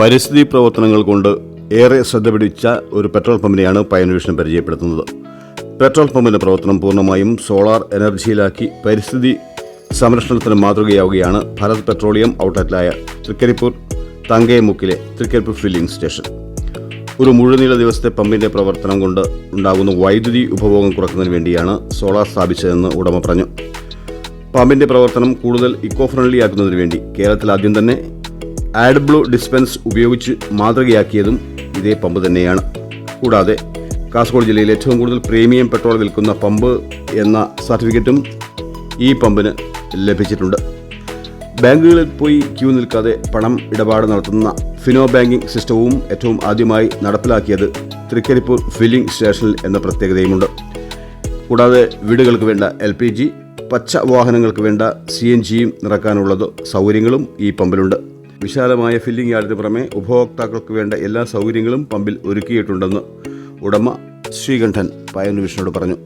പരിസ്ഥിതി പ്രവർത്തനങ്ങൾ കൊണ്ട് ഏറെ ശ്രദ്ധ പിടിച്ച ഒരു പെട്രോൾ പമ്പിനെയാണ് പയൻവിഷൻ പരിചയപ്പെടുത്തുന്നത്. പെട്രോൾ പമ്പിന്റെ പ്രവർത്തനം പൂർണമായും സോളാർ എനർജിയിലാക്കി പരിസ്ഥിതി സംരക്ഷണത്തിന് മാതൃകയാവുകയാണ് ഭാരത് പെട്രോളിയം ഔട്ട്ലെറ്റായ തൃക്കരിപ്പൂർ തങ്കയമുക്കിലെ തൃക്കരിപ്പൂർ ഫില്ലിംഗ് സ്റ്റേഷൻ. ഒരു മുഴുനീള ദിവസത്തെ പമ്പിന്റെ പ്രവർത്തനം കൊണ്ട് ഉണ്ടാകുന്ന വൈദ്യുതി ഉപഭോഗം കുറക്കുന്നതിന് വേണ്ടിയാണ് സോളാർ സ്ഥാപിച്ചതെന്ന് ഉടമ പറഞ്ഞു. പമ്പിന്റെ പ്രവർത്തനം കൂടുതൽ ഇക്കോ ഫ്രണ്ട്ലി ആക്കുന്നതിന് വേണ്ടി കേരളത്തിൽ ആദ്യം തന്നെ ആഡ് ബ്ലൂ ഡിസ്പെൻസ് ഉപയോഗിച്ച് മാതൃകയാക്കിയതും ഇതേ പമ്പ് തന്നെയാണ്. കൂടാതെ കാസർഗോഡ് ജില്ലയിൽ ഏറ്റവും കൂടുതൽ പ്രീമിയം പെട്രോൾ വിൽക്കുന്ന പമ്പ് എന്ന സർട്ടിഫിക്കറ്റും ഈ പമ്പിന് ലഭിച്ചിട്ടുണ്ട്. ബാങ്കുകളിൽ പോയി ക്യൂ നിൽക്കാതെ പണം ഇടപാട് നടത്തുന്ന ഫിനോ ബാങ്കിംഗ് സിസ്റ്റവും ഏറ്റവും ആദ്യമായി നടപ്പിലാക്കിയത് തൃക്കരിപ്പൂർ ഫില്ലിംഗ് സ്റ്റേഷനിൽ എന്ന പ്രത്യേകതയുമുണ്ട്. കൂടാതെ വീടുകൾക്ക് വേണ്ട എൽ പി ജി പച്ച വാഹനങ്ങൾക്ക് വേണ്ട സി എൻ ജിയും നിറക്കാനുള്ളത് സൗകര്യങ്ങളും ഈ പമ്പിലുണ്ട്. വിശാലമായ ഫില്ലിംഗ് യാർഡിന് പുറമെ ഉപഭോക്താക്കൾക്ക് വേണ്ട എല്ലാ സൗകര്യങ്ങളും പമ്പിൽ ഒരുക്കിയിട്ടുണ്ടെന്ന് ഉടമ ശ്രീകണ്ഠൻ പയനു പറഞ്ഞു.